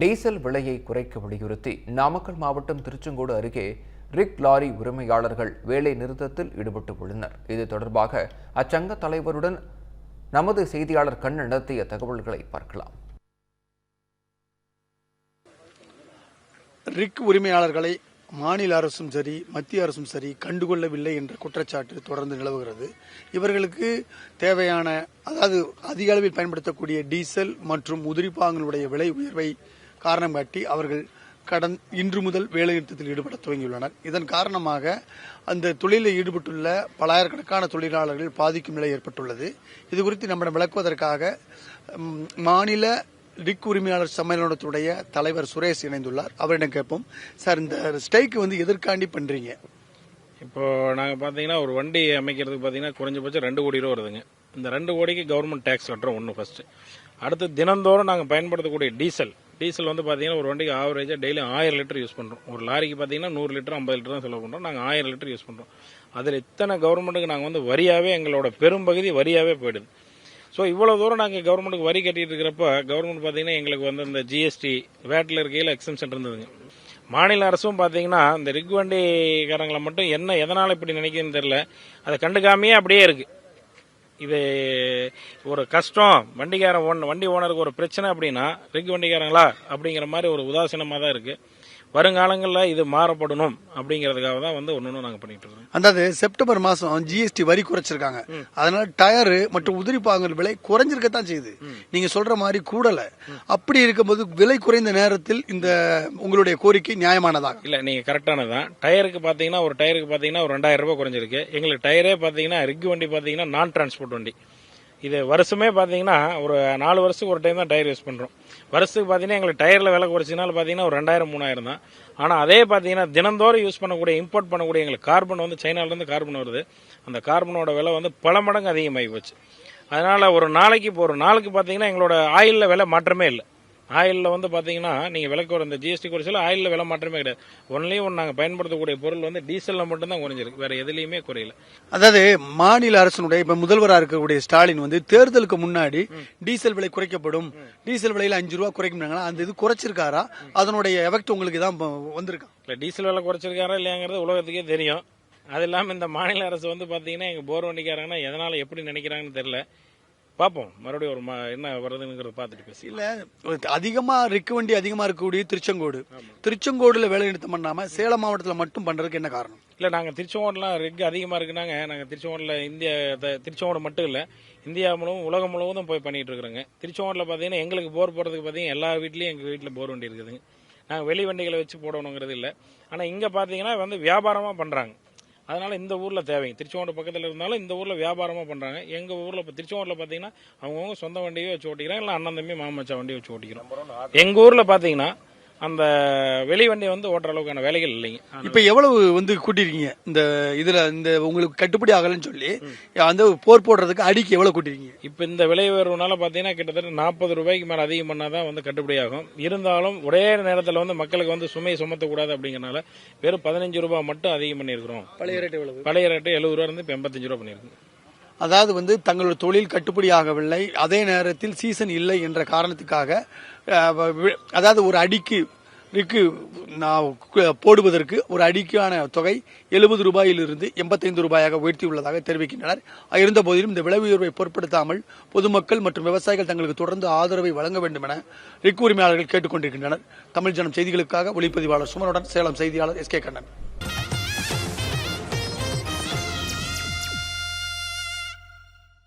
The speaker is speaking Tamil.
டீசல் விலையை குறைக்க வலியுறுத்தி நாமக்கல் மாவட்டம் திருச்செங்கோடு அருகே ரிக் லாரி உரிமையாளர்கள் வேலை நிறுத்தத்தில் ஈடுபட்டு உள்ளனர். இது தொடர்பாக அச்சங்க தலைவருடன் நமது செய்தியாளர் கண் நடத்திய தகவல்களை பார்க்கலாம். ரிக் உரிமையாளர்களை மாநில அரசும் சரி மத்திய அரசும் சரி கண்டுகொள்ளவில்லை என்ற குற்றச்சாட்டு தொடர்ந்து நிலவுகிறது. இவர்களுக்கு தேவையான அதாவது அதிக அளவில் பயன்படுத்தக்கூடிய டீசல் மற்றும் உதிரிப்பாங்களுடைய விலை உயர்வை காரணம் காட்டி அவர்கள் கடன் இன்று முதல் வேலைநிறுத்தத்தில் ஈடுபட துவங்கியுள்ளனர். இதன் காரணமாக அந்த தொழிலில் ஈடுபட்டுள்ள பலாயிரக்கணக்கான தொழிலாளர்கள் பாதிக்கும் நிலை ஏற்பட்டுள்ளது. இது குறித்து நம்மிடம் விளக்குவதற்காக மாநில ரிக் உரிமையாளர் சம்மேளனத்துடைய தலைவர் சுரேஷ் இணைந்துள்ளார். அவரிடம் கேட்போம்? சார் இந்த ஸ்டைக்கு வந்து எதற்காண்டி பண்றீங்க? இப்போ நாங்கள் பார்த்தீங்கன்னா ஒரு வண்டி அமைக்கிறதுக்கு பார்த்தீங்கன்னா குறைஞ்சபட்சம் ரெண்டு கோடி ரூபா வருதுங்க. இந்த ரெண்டு கோடிக்கு கவர்மெண்ட் டேக்ஸ் கட்டுறோம் ஒன்று ஃபர்ஸ்ட் அடுத்து தினந்தோறும் நாங்கள் பயன்படுத்தக்கூடிய டீசல் டீசல் வந்து பார்த்தீங்கன்னா ஒரு வண்டிக்கு ஆவரேஜாக டெய்லி ஆயிரம் லிட்டர் யூஸ் பண்ணுறோம் ஒரு லாரிக்கு பார்த்தீங்கன்னா நூறு லிட்டர் ஐம்பது லிட்டர் தான் செலவு பண்ணுறோம் நாங்கள் ஆயிரம் லிட்டர் யூஸ் பண்ணுறோம் அதில் இத்தனை கவர்மெண்ட்டுக்கு நாங்கள் வந்து வரியாகவே எங்களோட பெரும்பகுதி வரியாகவே போயிடுது. ஸோ இவ்வளோ தூரம் நாங்கள் கவர்மெண்ட்டுக்கு வரி கட்டிட்டு இருக்கிறப்ப கவர்மெண்ட் பார்த்தீங்கன்னா எங்களுக்கு வந்து இந்த ஜிஎஸ்டி வேட்டில் இருக்கையில் எக்ஸம்ஷன் இருந்ததுங்க. மாநில அரசும் பார்த்தீங்கன்னா இந்த ரிக் வண்டிக்காரங்களை மட்டும் என்ன எதனால் இப்படி நினைக்குதுன்னு தெரில அதை கண்டுக்காமையே அப்படியே இருக்குது இது ஒரு கஷ்டம். வண்டிக்காரன் ஓன் வண்டி ஓனருக்கு ஒரு பிரச்சனை அப்படின்னா ரிக் வண்டிக்காரங்களா? அப்படிங்கிற மாதிரி ஒரு உதாசீனமாக தான் இருக்குது வருங்காலங்களில் இது மாறப்படணும் அப்படிங்கிறதுக்காக தான் வந்து ஒன்று ஒன்று நாங்கள் பண்ணிட்டு இருக்கோம். அதாவது செப்டம்பர் மாசம் ஜிஎஸ்டி வரி குறைச்சிருக்காங்க. அதனால டயரு மற்றும் உதிரிப்பாங்கல் விலை குறைஞ்சிருக்கத்தான் செய்யுது. நீங்க சொல்ற மாதிரி கூடல. அப்படி இருக்கும்போது விலை குறைந்த நேரத்தில் இந்த உங்களுடைய கோரிக்கை நியாயமானதாக இல்ல நீங்க கரெக்டானது தான் டயருக்கு பாத்தீங்கன்னா ஒரு டயருக்கு பாத்தீங்கன்னா ஒரு ரெண்டாயிரம் ரூபாய் குறைஞ்சிருக்கு. எங்களுக்கு டயரே பாத்தீங்கன்னா ரிக் வண்டி பாத்தீங்கன்னா நான் டிரான்ஸ்போர்ட் வண்டி. இது வருஷமே பார்த்தீங்கன்னா ஒரு நாலு வருஷத்துக்கு ஒரு டைம் தான் டயர் யூஸ் பண்ணுறோம் வருஷத்துக்கு பார்த்தீங்கன்னா எங்களுக்கு டயரில் விலை குறைச்சினால பார்த்தீங்கன்னா ஒரு ரெண்டாயிரம் மூணாயிரம் தான். ஆனால் அதே பார்த்தீங்கன்னா தினந்தோறும் யூஸ் பண்ணக்கூடிய இம்போர்ட் பண்ணக்கூடிய எங்களுக்கு கார்பன் வந்து சைனாலேருந்து கார்பன் வருது. அந்த கார்பனோட விலை வந்து பல மடங்கு அதிகமாகி போச்சு. அதனால் ஒரு நாளைக்கு இப்போ ஒரு நாளுக்கு பார்த்தீங்கன்னா எங்களோட ஆயில்ல விலை மாற்றமே இல்லை. ஆயிலில் வந்து பார்த்தீங்கன்னா நீங்கள் விலை குறை இந்த ஜிஎஸ்டி குறைச்சல ஆயிலில் விலை மாற்றமே கிடையாது. ஒன்லி ஒன்று நாங்கள் பயன்படுத்தக்கூடிய பொருள் வந்து டீசலில் மட்டும்தான் குறைஞ்சிருக்கு. வேற எதுலேயுமே குறையல. அதாவது மாநில அரசனுடைய இப்ப முதல்வராக இருக்கக்கூடிய ஸ்டாலின் வந்து தேர்தலுக்கு முன்னாடி டீசல் விலை குறைக்கப்படும். டீசல் விலையில அஞ்சு ரூபா குறைக்கும் அந்த இது குறைச்சிருக்காரா? அதனுடைய எஃபெக்ட் உங்களுக்கு தான் வந்திருக்கா? இல்லை டீசல் விலை குறைச்சிருக்காரா இல்லையாங்கிறது உலகத்துக்கே தெரியும். அது இல்லாமல் இந்த மாநில அரசு வந்து பார்த்தீங்கன்னா எங்கள் போர் வண்டிக்காரங்கன்னா எதனால் எப்படி நினைக்கிறாங்கன்னு தெரியல. பார்ப்போம் மறுபடியும் ஒரு என்ன வருதுங்கிறத பார்த்துட்டு பேசி இல்ல அதிகமா ரிக்கு வண்டி அதிகமா இருக்கக்கூடிய திருச்செங்கோடு. திருச்செங்கோடுல வேலை நிறுத்தம் பண்ணாம சேலம் மாவட்டத்துல மட்டும் பண்றதுக்கு என்ன காரணம்? இல்லை நாங்கள் திருச்செங்கோடலாம் ரிக் அதிகமாக இருக்குனாங்க. நாங்கள் திருச்செங்கோடில் இந்திய திருச்செங்கோடு மட்டும் இல்லை. இந்தியா முழுவதும் உலகம் முழுவதும் போய் பண்ணிட்டு இருக்கிறோங்க. திருச்செங்கோடில் பார்த்தீங்கன்னா எங்களுக்கு போர் போடுறதுக்கு பார்த்தீங்கன்னா எல்லா வீட்லேயும் எங்கள் வீட்டில் போர் வண்டி இருக்குதுங்க. நாங்கள் வெளி வண்டிகளை வச்சு போடணுங்கிறது இல்லை. ஆனால் இங்கே பார்த்தீங்கன்னா வந்து வியாபாரமாக பண்ணுறாங்க அதனால இந்த ஊரில் தேவைங்க. திருச்செங்கோடு பக்கத்தில் இருந்தாலும் இந்த ஊரில் வியாபாரமாக பண்ணுறாங்க எங்கள் ஊரில் இப்போ திருச்செங்கோடில் பார்த்தீங்கன்னா அவங்கவுங்க சொந்த வண்டியை வச்சு ஓட்டிக்கிறாங்க இல்லை அண்ணன் தம்பி மாமச்சா வண்டியை வச்சு ஓட்டிக்கிறோம். எங்கள் ஊரில் பார்த்தீங்கன்னா அந்த வெளி வண்டியை வந்து ஓட்டுற அளவுக்கான வேலைகள் இல்லைங்க. இப்ப எவ்வளவு வந்து கூட்டிருக்கீங்க? இந்த இதுல இந்த உங்களுக்கு கட்டுப்படி ஆகலன்னு சொல்லி அந்த போர் போடுறதுக்கு அடிக்கு எவ்வளவு கூட்டிருக்கீங்க? இப்போ இந்த விலை உயர்வுனால பார்த்தீங்கன்னா கிட்டத்தட்ட நாற்பது ரூபாய்க்கு மேலே அதிகம் பண்ணால் தான் வந்து கட்டுப்படி ஆகும். இருந்தாலும் ஒரே நேரத்தில் வந்து மக்களுக்கு வந்து சுமை சுமத்தக்கூடாது அப்படிங்கறனால வெறும் பதினஞ்சு ரூபாய் மட்டும் அதிகம் பண்ணியிருக்கிறோம். பழைய ரேட் எவ்வளவு? பழைய ரேட்டு எழுபது ரூபா இருந்து இப்போ எண்பத்தஞ்சு ரூபா பண்ணியிருக்கு அதாவது வந்து தங்களோட தொழில் கட்டுப்படியாகவில்லை. அதே நேரத்தில் சீசன் இல்லை என்ற காரணத்துக்காக வி- அதாவது ஒரு அடிக்கு ரிக்கு போடுவதற்கு ஒரு அடிக்கான தொகை எழுபது ரூபாயிலிருந்து எண்பத்தைந்து ரூபாயாக உயர்த்தியுள்ளதாக தெரிவிக்கின்றனர். இருந்த போதிலும் இந்த விலை உயர்வை பொருட்படுத்தாமல் பொதுமக்கள் மற்றும் விவசாயிகள் தங்களுக்கு தொடர்ந்து ஆதரவை வழங்க வேண்டும் என ரிக் உரிமையாளர்கள் கேட்டுக்கொண்டிருக்கின்றனர். தமிழ் ஜனம் செய்திகளுக்காக ஒளிப்பதிவாளர் சுமனுடன் சேலம் செய்தியாளர் எஸ் கே கண்ணன்.